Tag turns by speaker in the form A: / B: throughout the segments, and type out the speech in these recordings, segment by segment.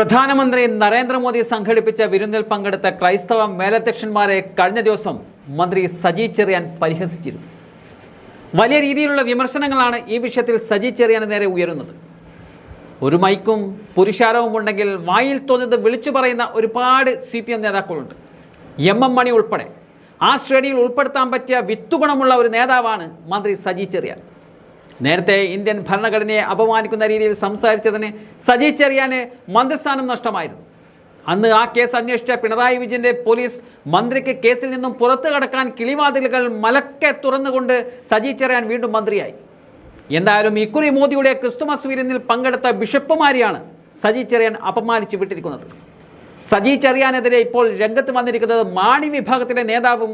A: പ്രധാനമന്ത്രി നരേന്ദ്രമോദി സംഘടിപ്പിച്ച വിരുന്നിൽ പങ്കെടുത്ത ക്രൈസ്തവ മേലധ്യക്ഷന്മാരെ കഴിഞ്ഞ ദിവസം മന്ത്രി സജി ചെറിയാൻ പരിഹസിച്ചിരുന്നു. വലിയ രീതിയിലുള്ള വിമർശനങ്ങളാണ് ഈ വിഷയത്തിൽ സജി ചെറിയാന് നേരെ ഉയരുന്നത്. ഒരു മൈക്കും പുരുഷാരവും ഉണ്ടെങ്കിൽ വായിൽ തോന്നിയത് വിളിച്ചു പറയുന്ന ഒരുപാട് സി പി എം നേതാക്കളുണ്ട്. എം എം മണി ഉൾപ്പെടെ. ആ ശ്രേണിയിൽ ഉൾപ്പെടുത്താൻ പറ്റിയ വിത്തുഗുണമുള്ള ഒരു നേതാവാണ് മന്ത്രി സജി ചെറിയാൻ. നേരത്തെ ഇന്ത്യൻ ഭരണഘടനയെ അപമാനിക്കുന്ന രീതിയിൽ സംസാരിച്ചതിന് സജി ചെറിയാന് മന്ത്രിസ്ഥാനം നഷ്ടമായിരുന്നു. അന്ന് ആ കേസ് അന്വേഷിച്ച പിണറായി വിജയന്റെ പോലീസ് മന്ത്രിക്ക് കേസിൽ നിന്നും പുറത്തു കടക്കാൻ കിളിവാതിലുകൾ മലക്കെ തുറന്നുകൊണ്ട് സജി ചെറിയാൻ വീണ്ടും മന്ത്രിയായി. എന്തായാലും ഇക്കുറി മോദിയുടെ ക്രിസ്തുമസ് വിരുന്നിൽ പങ്കെടുത്ത ബിഷപ്പുമാരെയാണ് സജി ചെറിയാൻ അപമാനിച്ചു വിട്ടിരിക്കുന്നത്. സജി ചെറിയാനെതിരെ ഇപ്പോൾ രംഗത്ത് വന്നിരിക്കുന്നത് മാണി വിഭാഗത്തിലെ നേതാവും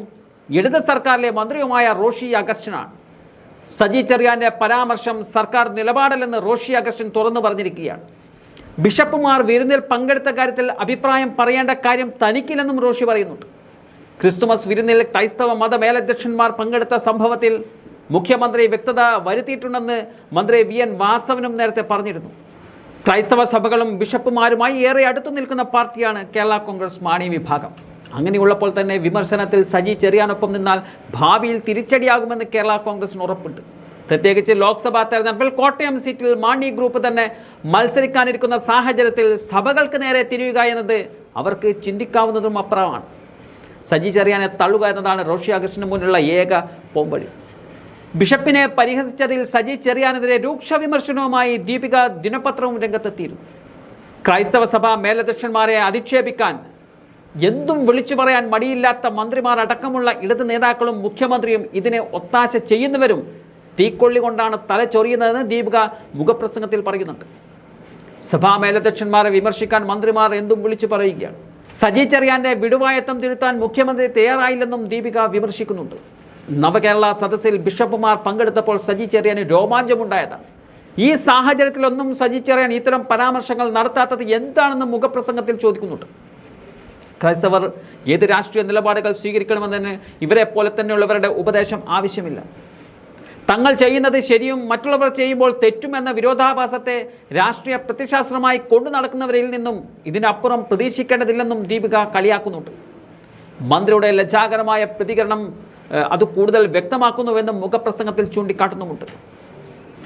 A: ഇടത് സർക്കാരിലെ മന്ത്രിയുമായ റോഷി അഗസ്റ്റിനാണ്. സജി ചെറിയാന്റെ പരാമർശം സർക്കാർ നിലപാടല്ലെന്ന് റോഷി അഗസ്റ്റിൻ തുറന്നു പറഞ്ഞിരിക്കുകയാണ്. ബിഷപ്പുമാർ വിരുന്നിൽ പങ്കെടുത്ത കാര്യത്തിൽ അഭിപ്രായം പറയേണ്ട കാര്യം തനിക്കില്ലെന്നും റോഷി പറയുന്നുണ്ട്. ക്രിസ്തുമസ് വിരുന്നിൽ ക്രൈസ്തവ മത മേലധ്യക്ഷന്മാർ പങ്കെടുത്ത സംഭവത്തിൽ മുഖ്യമന്ത്രി വ്യക്തത വരുത്തിയിട്ടുണ്ടെന്ന് മന്ത്രി വി എൻ വാസവനും നേരത്തെ പറഞ്ഞിരുന്നു. ക്രൈസ്തവ സഭകളും ബിഷപ്പുമാരുമായി ഏറെ അടുത്തു നിൽക്കുന്ന പാർട്ടിയാണ് കേരള കോൺഗ്രസ് മാണി വിഭാഗം. അങ്ങനെയുള്ളപ്പോൾ തന്നെ വിമർശനത്തിൽ സജി ചെറിയാനൊപ്പം നിന്നാൽ ഭാവിയിൽ തിരിച്ചടിയാകുമെന്ന് കേരള കോൺഗ്രസിന് ഉറപ്പുണ്ട്. പ്രത്യേകിച്ച് ലോക്സഭാ തെരഞ്ഞെടുപ്പിൽ കോട്ടയം സീറ്റിൽ മാണി ഗ്രൂപ്പ് തന്നെ മത്സരിക്കാനിരിക്കുന്ന സാഹചര്യത്തിൽ സഭകൾക്ക് നേരെ തിരിയുക എന്നത് അവർക്ക് ചിന്തിക്കാവുന്നതും അപ്പുറമാണ്. സജി ചെറിയാനെ തള്ളുക എന്നതാണ് റോഷി അഗസ്റ്റിന് മുന്നിലുള്ള ഏക പോംവഴി. ബിഷപ്പിനെ പരിഹസിച്ചതിൽ സജി ചെറിയാനെതിരെ രൂക്ഷ വിമർശനവുമായി ദീപിക ദിനപത്രവും രംഗത്തെത്തിയിരുന്നു. ക്രൈസ്തവ സഭ മേലധ്യക്ഷന്മാരെ അധിക്ഷേപിക്കാൻ എന്തും വിളിച്ചു പറയാൻ മടിയില്ലാത്ത മന്ത്രിമാർ അടക്കമുള്ള ഇടത് നേതാക്കളും മുഖ്യമന്ത്രിയും ഇതിനെ ഒത്താശ ചെയ്യുന്നവരും തീക്കൊള്ളി കൊണ്ടാണ് തല ചൊറിയുന്നതെന്ന് ദീപിക മുഖപ്രസംഗത്തിൽ പറയുന്നുണ്ട്. സഭാ മേലധ്യക്ഷന്മാരെ വിമർശിക്കാൻ മന്ത്രിമാർ എന്തും വിളിച്ചു പറയുകയാണ്. സജി ചെറിയാന്റെ വിടുവായത്തം തിരുത്താൻ മുഖ്യമന്ത്രി തയ്യാറായില്ലെന്നും ദീപിക വിമർശിക്കുന്നുണ്ട്. നവകേരള സദസ്സിൽ ബിഷപ്പുമാർ പങ്കെടുത്തപ്പോൾ സജി ചെറിയാന് രോമാഞ്ചമുണ്ടായതാണ്. ഈ സാഹചര്യത്തിലൊന്നും സജി ചെറിയാൻ ഇത്തരം പരാമർശങ്ങൾ നടത്താത്തത് എന്താണെന്ന് മുഖപ്രസംഗത്തിൽ ചോദിക്കുന്നുണ്ട്. ക്രൈസ്തവർ ഏത് രാഷ്ട്രീയ നിലപാടുകൾ സ്വീകരിക്കണമെന്നതിന് പോലെ തന്നെയുള്ളവരുടെ ഉപദേശം ആവശ്യമില്ല. തങ്ങൾ ചെയ്യുന്നത് ശരിയും മറ്റുള്ളവർ ചെയ്യുമ്പോൾ തെറ്റുമെന്ന വിരോധാഭാസത്തെ രാഷ്ട്രീയ പ്രത്യശാസ്ത്രമായി കൊണ്ടു നടക്കുന്നവരിൽ നിന്നും ഇതിനപ്പുറം പ്രതീക്ഷിക്കേണ്ടതില്ലെന്നും ദീപിക കളിയാക്കുന്നുണ്ട്. മന്ത്രിയുടെ ലജ്ജാകരമായ പ്രതികരണം അത് കൂടുതൽ വ്യക്തമാക്കുന്നുവെന്നും മുഖപ്രസംഗത്തിൽ ചൂണ്ടിക്കാട്ടുന്നുമുണ്ട്.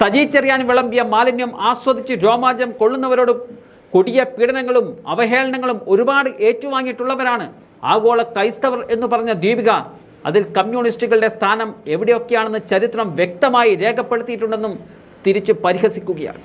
A: സജി ചെറിയാൻ വിളമ്പിയ മാലിന്യം ആസ്വദിച്ച് രോമാഞ്ചം കൊള്ളുന്നവരോട് കൊടിയ പീഡനങ്ങളും അവഹേളനങ്ങളും ഒരുപാട് ഏറ്റുവാങ്ങിയിട്ടുള്ളവരാണ് ആഗോള ക്രൈസ്തവർ എന്ന് പറഞ്ഞ ദീപിക. അതിൽ കമ്മ്യൂണിസ്റ്റുകളുടെ സ്ഥാനം എവിടെയൊക്കെയാണെന്ന് ചരിത്രം വ്യക്തമായി രേഖപ്പെടുത്തിയിട്ടുണ്ടെന്നും തിരിച്ച് പരിഹസിക്കുകയാണ്.